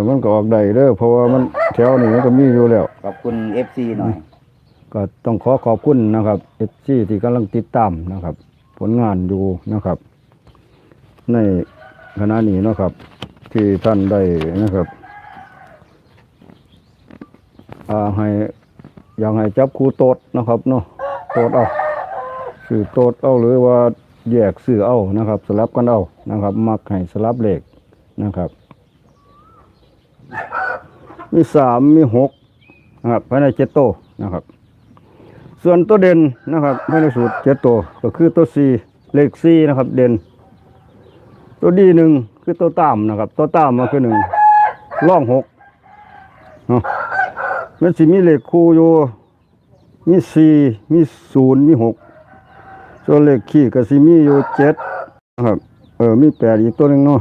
ก็มันก็ออกได้เด้อเพราะว่ามันแถวนี้มันก็มีอยู่แล้ว ขอบคุณเอฟซีหน่อย ก็ต้องขอขอบคุณนะครับเอซีที่กำลังติดตามนะครับ ผลงานอยู่นะครับ ในขณะนี้เนาะครับ ที่ท่านได้นะครับอ่าให้อยากให้จับครูโตดนะครับเนาะโตดเอาสื่อโตดเอาหรือว่าแยกสื่อเอานะครับ สลับกันเอานะครับ มักให้สลับเลขนะครับ มีสามมีหกนะครับภายในเจ็ดโตนะครับ ส่วนตัวเด่นนะครับภายในสูตรเจ็ดตัวก็คือตัวสี่เลขสี่นะครับ เด่น ตัวดีหนึ่งคือตัวตามนะครับ ตัวตามมาคือหนึ่งล่องหกเนาะมันสิมีเลขคู่อยู่มีสี่มีศูนย์มีหกส่วนเลขขี้ก็สิมีอยู่เจ็ดนะครับ เออมีแปดอีกตัวหนึ่งเนาะ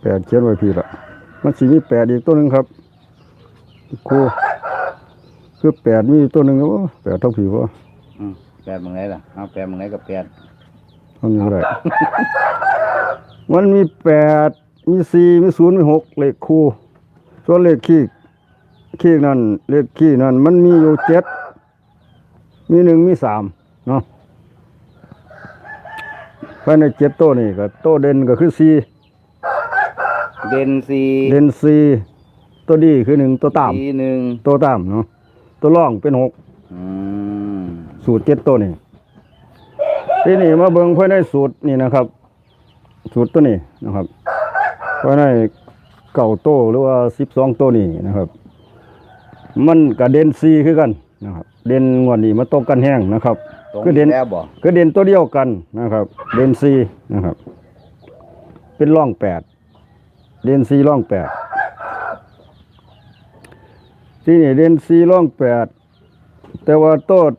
แปดเขียนไว้พี่ละ มันสิมีแปดอีกตัวหนึ่งครับคู่คือแปดมีตัวหนึ่งวะแปดเท่าผีวะอืมแปดมึงไงล่ะเอาแปดมึงไงกับแปดเท่านี้ก็ได้มันมีแปดมีสี่มีศูนย์มีหกเลขคู่ ส่วนเลขขี้ขี้นั่นเลขขี้นั่นมันมีอยู่เจ็ดมีหนึ่งมีสามเนาะภายในเจ็ดโต้นี่ก็โต้เด่นก็คือสี่ เด่นสี่เด่นสี่ตัวดีคือหนึ่งตัวตามสี่หนึ่งตัวตามเนาะตัวร่องเป็นหกอืมสูตรเจ็ดตัวนี่ที่นี่มาเบิ่งภายในสูตรนี่นะครับ สูตรตัวนี้นะครับภายในเก่าโตวหรือว่าสิบสองตัวนี่นะครับ มันกับเด่นซีคือกันนะครับ เด่นงวดนี้มาตกกันแห้งนะครับ ตรงคือเด่น แล้วบ่ คือเด่นตัวเดียวกันนะครับ เด่นซีนะครับ เป็นร่องแปด เด่นซีร่องแปดที่นี่เด่นซีร่องแปดแต่ว่าโต้น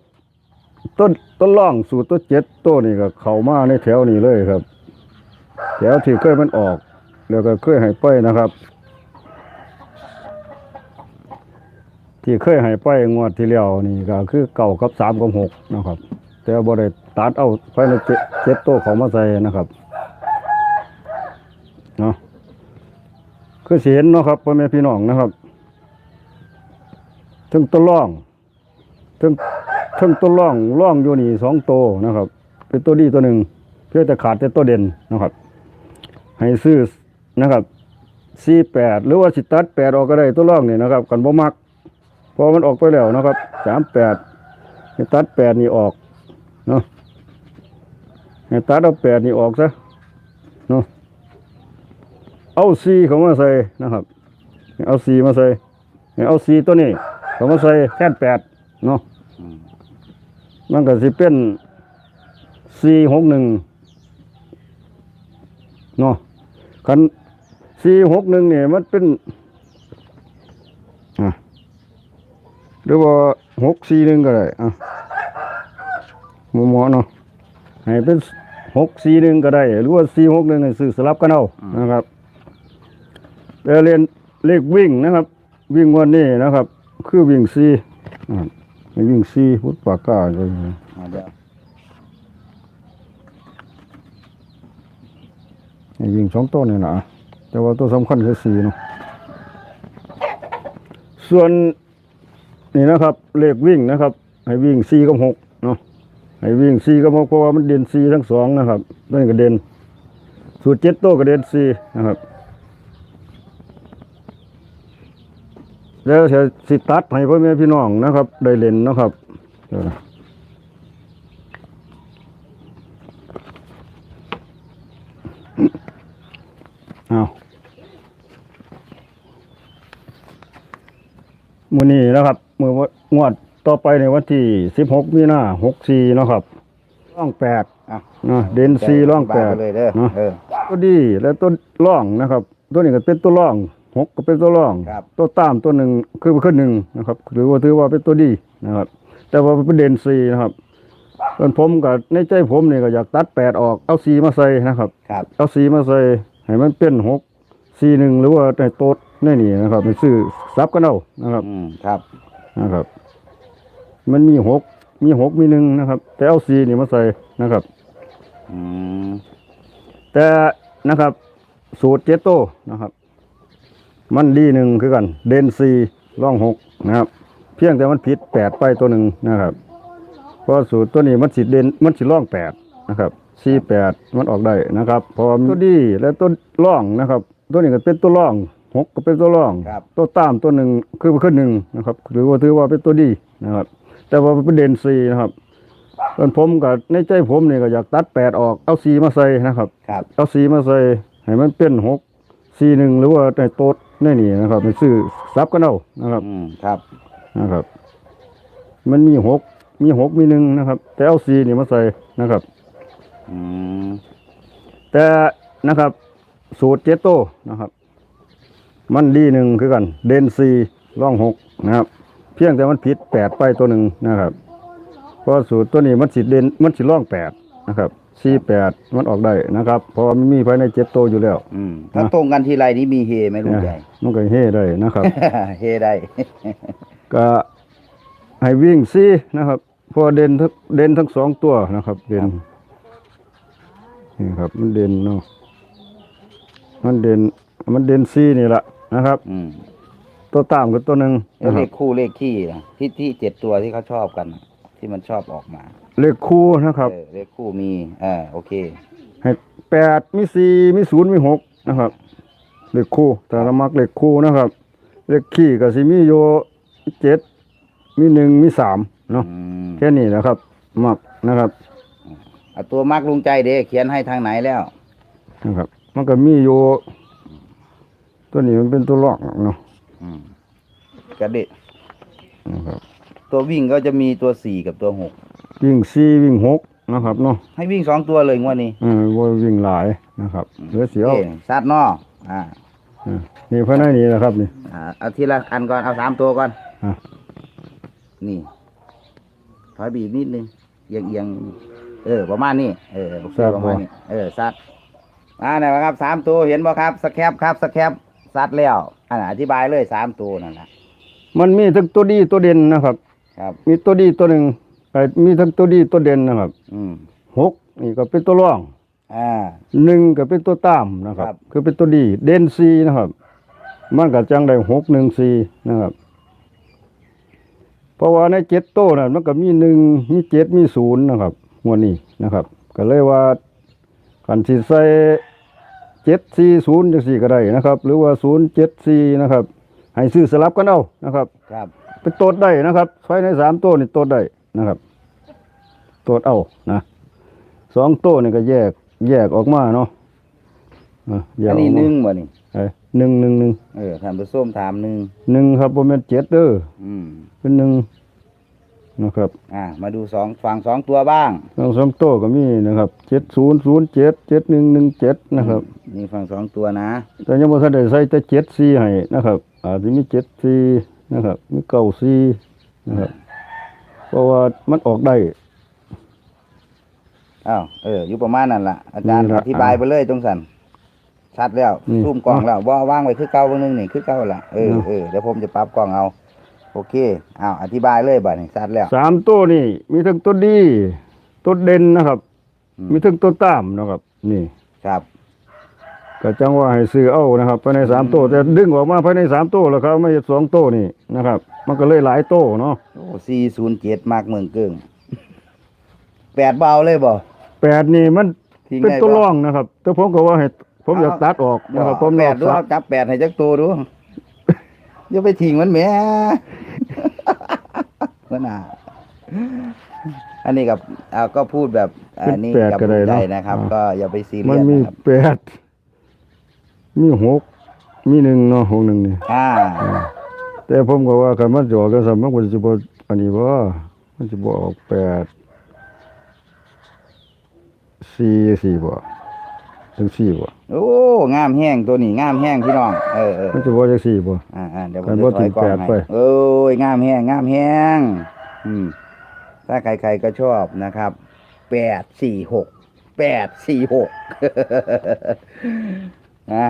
ต้นต้นร่องสู่ต้นเจ็ดต้นนี่ก็เข้ามาในแถวนี้เลยครับ แถวที่เคยมันออก แล้วก็เคยให้ไปนะครับ ที่เคยให้ไปงวดที่แล้วนี่ก็คือเก่ากับสามกับหกนะครับ แต่บ่ได้ตัดเอาไปในเจ็ดเจ็ดโต้ของมาใส่นะครับเนาะ คือสิเห็นเนาะครับพ่อแม่พี่น้องนะครับถึงตัวร่องถึงถึงตัวร่องร่องอยู่นี่สองโตนะครับ เป็นตัวดีตัวหนึ่งเพื่อจะขาดแต่ตัวเด่นนะครับ ให้ซื้อนะครับสี่แปดหรือว่าสิตัดแปดออกก็ได้ตัวร่องนี่นะครับกันบ่มักพอมันออกไปแล้วนะครับสามแปดให้ตัดแปดนี่ออกเนาะให้ตัดเอาแปดนี่ออกซะเนาะ เอาสีเขามาใส่นะครับให้เอาสีมาใส่ให้เอาสีตัวนี้เขามาใส่แค่แปดเนาะมันก็สิเป็นสี่หกหนึ่งเนาะคันสี่หกหนึ่งเนี่ยมันเป็นอะหรือว่าหกสี่หนึ่งก็ได้อะหมอหมอเนาะให้เป็นหกสี่หนึ่งก็ได้ หรือว่าสี่หกหนึ่งซื้อสลับกันเอานะครับ แต่เรียนเลขวิ่งนะครับ วิ่งวันนี้นะครับ คือวิ่งสี่อ่าให้วิ่งสี่พุทธปากกาเลยเอาเดี๋ยวให้วิ่งสองต้นนี่นะแต่ว่าตัวสำคัญคือสี่เนาะส่วนนี่นะครับเลขวิ่งนะครับ ให้วิ่งสี่กับหกเนาะให้วิ่งซีก็เพราะว่ามันเด่นซีทั้งสองนะครับนั่นก็เด่นสูตรเจ็ดโต้ก็เด่นซีนะครับ แล้วจะสิตัดให้พ่อแม่พี่น้องนะครับ ได้เล่นนะครับเดี๋ยวนะเอามือนี้นะครับมืองวดต่อไปในวันที่สิบหกมีนาหกสี่นาะครับร่องแปดอะนะเด่นซีร่องแปดไปเลยเด้อเนาะเออตัวดีและตัวร่องนะครับ ตัวนี้ก็เป็นตัวร่อง หกก็เป็นตัวร่อง ครับ ตัวตามตัวหนึ่งคือขึ้นหนึ่งนะครับ หรือว่าถือว่าเป็นตัวดีนะครับ แต่ว่าเป็นเด่นซีนะครับส่วนผมกับในใจผมนี่ก็อยากตัดแปดออกเอาสีมาใส่นะครับ ครับ เอาสีมาใส่ให้มันเป็นหกสีหนึ่งหรือว่าในโต๊ดในนี่นะครับไปซื้อซับกันเอานะครับอืมครับ นะครับ มันมีหกมีหกมีหนึ่งนะครับ แต่เอาสีนี่มาใส่นะครับ อืม แต่นะครับ สูตรเจโตนะครับ มันดีหนึ่งคือกัน เดนซีร่องหกนะครับ เพียงแต่มันผิดแปดไปตัวหนึ่งนะครับเพราะสูตรตัวนี้มันสิเดนมันสิร่องแปดนะครับสี่แปดมันออกได้นะครับเพอตัวดีและตัวร่องนะครับ ตัวนี้ก็เป็นตัวร่องหกก็เป็นตัวร่องครับตัวตามตัวหนึ่งคือขึ้นหนึ่งนะครับ หรือว่าถือว่าเป็นตัวดีนะครับ แต่ว่าเป็นเดนซีนะครับส่วนผมกับในใจผมนี่ก็อยากตัดแปดออกเอาสีมาใส่นะครับครับ เอาสีมาใส่ให้มันเป็นหกสีหนึ่งหรือว่าในโต๊ด ในนี่นะครับในซื้อซับกันเอานะครับ อืมครับ นะครับ มันมีหกมีหกมีหนึ่งนะครับ แต่เอาสีนี่มาใส่นะครับ อืมแต่นะครับ สูตรเจโตนะครับ มันดีหนึ่งคือกัน เดนซีร่องหกนะครับ เพียงแต่มันผิดแปดไปตัวหนึ่งนะครับเพราะสูตรตัวนี้มันสิเดนมันสิร่องแปดนะครับ สี่แปดมันออกได้นะครับ เพราะมันมีภายในเจ็ดโตวอยู่แล้ว อืมถ้าตรงกันทีไรนี้มีเฮไหมลุงใหญ่ มันก็เฮ่ได้นะครับ เฮได้ ก็ให้วิ่งซี่นะครับเพอเด่นทั้งเด่นทั้งสองตัวนะครับ เด่นนี่ครับ มันเด่นเนาะมันเด่นมันเด่นซี่นี่แหละนะครับอืมตัวตามกับตัวหนึ่งแล้วนะคเลรับขคู่เลขขี้นะที่ที่เจ็ดตัวที่เขาชอบกันน่ะที่มันชอบออกมา เลขคู่นะครับ เออเลขคู่มีอ่าโอเค ให้แปดมีสี่มีศูนย์มีหกนะครับ เลขคู่แต่ละมักเลขคู่นะครับ เลขขี้ก็สิมีโยเจ็ดมีหนึ่งมีสามเนาะอืมแค่นี้นะครับ มักนะครับเอาตัวมักลุงใจเด้เขียนให้ทางไหนแล้ว นะครับ มันก็มีอยู่ตัวนี้มันเป็นตัวลอกเนาะอืมกระเด็ดนะครับตัววิ่งก็จะมีตัวสี่กับตัวหก วิ่งสี่วิ่งหกนะครับเนาะให้วิ่งสองตัวเลยงวดนี้เออว่าวิ่งหลายนะครับเหลือเสียวโอคซัดนออ่าเออนี่ภายในนี้นะครับนี่ อ่าเอาทีละอันก่อนเอาสามตัวก่อนอะ นี่ถอยบีบนิดนึงเอียงเอียงเออ ประมาณนี้เออโอเคประมาณนี้เออซัดอ่าไหนวะครับสามตัวเห็นบ่ครับสแคปครับสแคปซัดแล้วอ่าอธิบายเลยสามตัวนั่นแหละมันมีทั้งตัวดีตัวเด่นนะครับ ครับ มีตัวดีตัวหนึ่ง ไอ้มีทั้งตัวดีตัวเด่นนะครับอืมหกนี่ก็เป็นตัวร่องอ่า หนึ่งก็เป็นตัวตามนะครับครับคือเป็นตัวดีเด่นซีนะครับ มันก็จังได้หกหนึ่งซีนะครับ เพราะว่าในเจ็ดโต้น่ะมันก็มีหนึ่งมีเจ็ดมีศูนย์นะครับงวดนี้นะครับ ก็เลยว่ากันสิใส่เจ็ดสี่ศูนย์จังสี่ก็ได้นะครับ หรือว่าศูนย์เจ็ดสี่นะครับ ให้ซื้อสลับกันเอานะครับ ครับเป็นโตดได้นะครับไฟในสามโต้นี่โตดได้ นะครับโตดเอานะสองโต้นี่ก็แยก แยกออกมาเนาะอะแยกอันอนี้อกหมานึ่งบ่นี่ไอ้หนึ่งหนึ่งหนึ่งเออท่านผู้ส้มถามหนึ่งหนึ่งครับผมเป็นเจ็ดเด้ออืมเป็นหนึ่งนะครับอ่า มาดูสองฝั่งสองตัวบ้าง ทั้งสองโต้ก็มีนะครับเจ็ดศูนย์ศูนย์เจ็ดเจ็ดหนึ่งหนึ่งเจ็ดนะครับ นี่ฝั่งสองตัวนะ แต่ยังบ่ทันได้ใส่แต่เจ็ดสี่ให้นะครับอาจจะมีเจ็ดสี่นะครับ มีเก้าสี่นะครับ เพราะว่ามันออกได้ อ้าวเอออยู่ประมาณนั่นล่ะ อาจารย์นี่อล่ะธิบายไปเลยตรงสันชัดแล้วนี่ซูมกล้องแล้วว่าว่างไว้คือเก่าเบางนึงนี่คือเก่าล่ะเอออืมเออเดี๋ยวผมจะปรับกล้องเอา โอเคอ้าวอธิบายเลยบ่นี่ชัดแล้ว สามตัวนี่ มีทั้งตัวดี ตัวเด่นนะครับ อืม มีทั้งตัวตามนะครับ นี่ ครับ ก็จังว่าให้ซื้อเอานะครับภายในสามตัวแต่ดึงออกมาภายในสามตัวแล้วครับไม่ใช่สองตัวนี่นะครับ มันก็เลยหลายตัวเนาะโอ้สี่ศูนย์เจ็ดมากเมืองเกิงแปดเบาเลยบ่แปดนี่มันทิ้งเป็นได้ตัวบ่ ร่องนะครับ แต่ผมก็ว่าให้ผมอยากตัดออกนะครับผมแปอยาดกดูตัเอาดจับแปดให้จักตัวดูอย่าไปทิ้งมันแหมมันอะอันนี้กับอ่าก็พูดแบบอันนี้กับใจนะครับ ก็อย่าไปซีเรีมันยสมีนะครับ แปด มีหกมีหนึ่งเนาะหกหนึ่งนี่อ่าแต่ผมก็ว่าคันมันจะออกกันสมันก็จะบ่อันนี้บ่มันจะบ่ออกแปดสี่สี่บ่ถึงสี่บ่โอ้งามแห้งตัวนี้งามแห้งพี่น้องเออเออมันจะบ่จักสี่บ่อ่าอ่าเดี๋ยวผมกันจะบ่ถอยกล้องถึงแปดให้ไปโอ้ยงามแห้งงามแห้งอืมถ้าใครๆก็ชอบนะครับแปดสี่หกแปดสี่หก นะ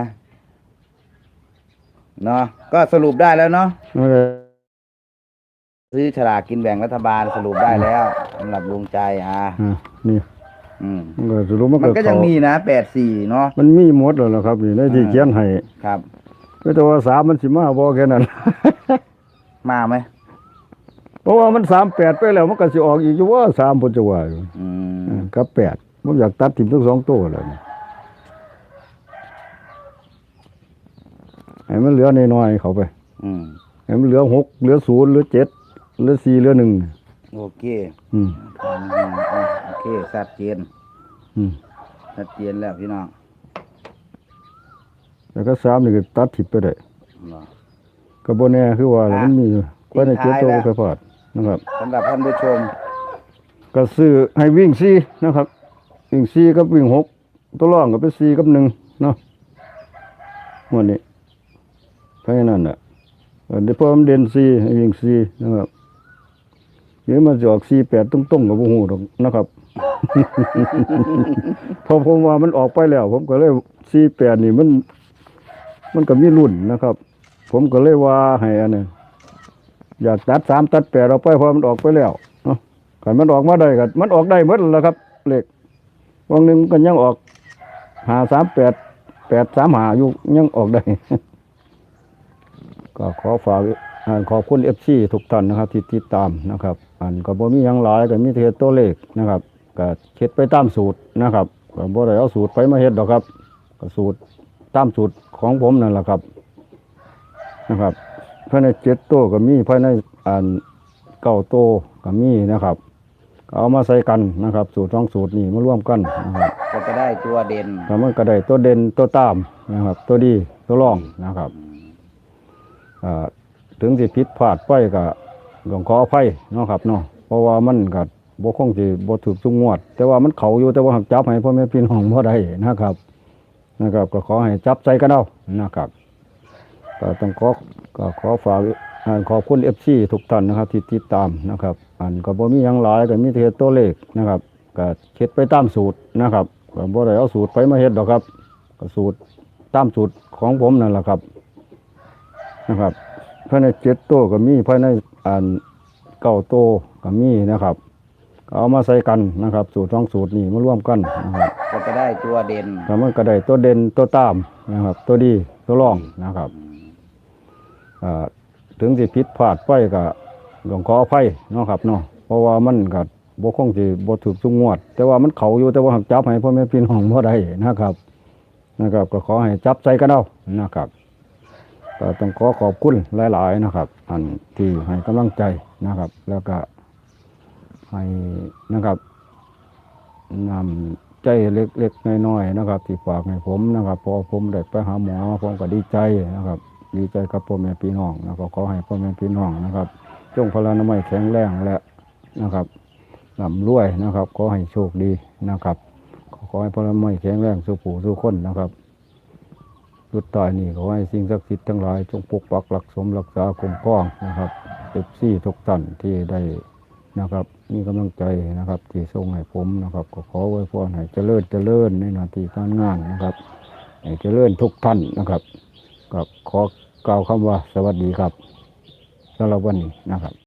เนาะก็สรุปได้แล้วเนาะนั่นแหละซื้อฉลากกินแบ่งรัฐบาลสรุปได้แล้วสำหรับลุงใจอ่าอะนี่อืมมันก็สรุปมันมันก็ก็ยังเข้ามีนะแปดสี่เนาะมันมีหมดแล้วล่ะครับนี่ในที่อ่าเขียนให้ครับไม่แต่ว่าสามมันสิมาบ่แค่นั้น มาไหมเพราะว่ามันสามแปดไปแล้วมันก็สิออกอีกอยู่ว่าสามพุทธว่าอยู่อืมอืมกับแปดผมอยากตัดถิ่มทั้งสองตัวเลย ให้มันเหลือน้อยๆเขาไป อืมให้มันเหลือหกเหลือศูนย์เหลือเจ็ดเหลือสี่เหลือหนึ่งโอเคอืมอืมอืมอืมโอเคชัดเจนอืมชัดเจนแล้วพี่น้องแล้วก็สามนี่ก็ตัดถิ่มไปได้เนาะก็บ่แน่คือว่าแล้วมันมีก็ในเจ็ดตัวทิ้งท้ายแล้วไปพลาดนะครับสำหรับท่านผู้ชม ก็ซื้อให้วิ่งสี่นะครับ วิ่งสี่กับวิ่งหกตัวรองก็เป็นสี่กับหนึ่งเนาะวันนี้ เพราะฉะนั้นน่ะเดี๋ยวพอมันเด่นสี่ให้วิ่งสี่นะครับเดี๋ยวมันจะออกสี่แปดตรงๆกับหูหรอกนะครับพอผมว่ามันออกไปแล้ว ผมก็เลยสี่แปดนี่มัน มันก็มีรุ่นนะครับ ผมก็เลยว่าให้อันนี้อยากตัดสามตัดแปดเอาไปพอมันออกไปแล้วเนาะขันมันออกมาได้ก็มันออกได้หมดแล้วครับเหลขวันหนึ่งก็ยังออกหาสามแปดแปดสามหาอยู่ยังออกได้ ก็ขอฝากอ่าขอบคุณเอฟซีทุกท่านนะครับ ที่ติดตามนะครับอันก็บ่มีหยังหลายก็มีแต่เฮ็ดตัวเลขนะครับก็เฮ็ดไปตามสูตรนะครับก็บ่ได้เอาสูตรไปมาเฮ็ดดอกครับก็สูตรตามสูตรของผมนั่นแหละครับนะครับภายในเจ็ดตัวก็มีภายในอันเก้าตัวก็มีนะครับก็เอามาใส่กันนะครับ สูตรสองสูตรนี่มาร่วมกันนะครับก็จะได้ตัวเด่นแล้วมันก็ได้ตัวเด่นตัวตามนะครับ ตัวดีตัวรองนะครับอ่า ถึงสิผิดพลาดไปก็ต้องขออภัยเนาะครับเนาะเพราะว่ามันก็บ่คงสิบ่ถูกทุงวด แต่ว่ามันเขาอยู่แต่ว่าหักจับให้พ่อแม่พี่น้องบ่ได้นะครับนะครับ ก็ขอให้จับใจกันเอานะครับก็ต้องขอก็ขอฝากขอบคุณเอฟซีทุกท่านนะครับ ที่ติดตามนะครับอันก็บ่มีหยังหลายก็มีเฮ็ดตัวเลขนะครับก็เฮ็ดไปตามสูตรนะครับก็บ่ได้เอาสูตรไปมาเฮ็ดดอกครับก็สูตรตามสูตรของผมนั่นแหละครับ นะครับภายในเจ็ดตัวก็มีภายในอันเก้าตัวก็มีนะครับก็เอามาใส่กันนะครับ สูตรสองสูตรนี่มาร่วมกันนะครับก็จะได้ตัวเด่นแล้วมันก็ได้ตัวเด่นตัวตามนะครับ ตัวดีตัวรองนะครับอ่าถึงสิผิดพลาดไปก็ต้องขออภัยเนาะครับเนาะเพราะว่ามันก็บ่คงสิบ่ถูกทุกงวด แต่ว่ามันเขาอยู่แต่ว่าหักจับให้พ่อแม่พี่น้องบ่ได้นะครับ นะครับ ก็ขอให้จับใจกันเอานะครับ ก็ต้องขอขอบคุณหลาย ๆ นะครับอันที่ให้กำลังใจนะครับ แล้วก็ให้นะครับนำใจเล็กๆน้อยๆนะครับ ที่ฝากให้ผมนะครับ พอผมได้ไปหาหมอผมก็ดีใจนะครับ ดีใจกับพ่อแม่พี่น้องแล้วก็ขอให้พ่อแม่พี่น้องนะครับ จงพลานามัยแข็งแรงและนะครับลำรวยนะครับ ขอให้โชคดีนะครับ ขอให้พลานามัยแข็งแรงสู้ผู้สู้คนนะครับ สุดท้ายนี่ขอให้สิ่งศักดิ์สิทธิ์ทั้งหลายจงปกปักรักสมรักษาคุ้มครองนะครับเอฟซีทุกท่านที่ได้นะครับ มีกำลังใจนะครับ ที่ส่งให้ผมนะครับ ก็ขอไว้พรให้เจริญเจริญในหน้าที่การงานนะครับให้เจริญทุกท่านนะครับก็ขอกล่าวคำว่าสวัสดีครับสำหรับวันนี้นะครับ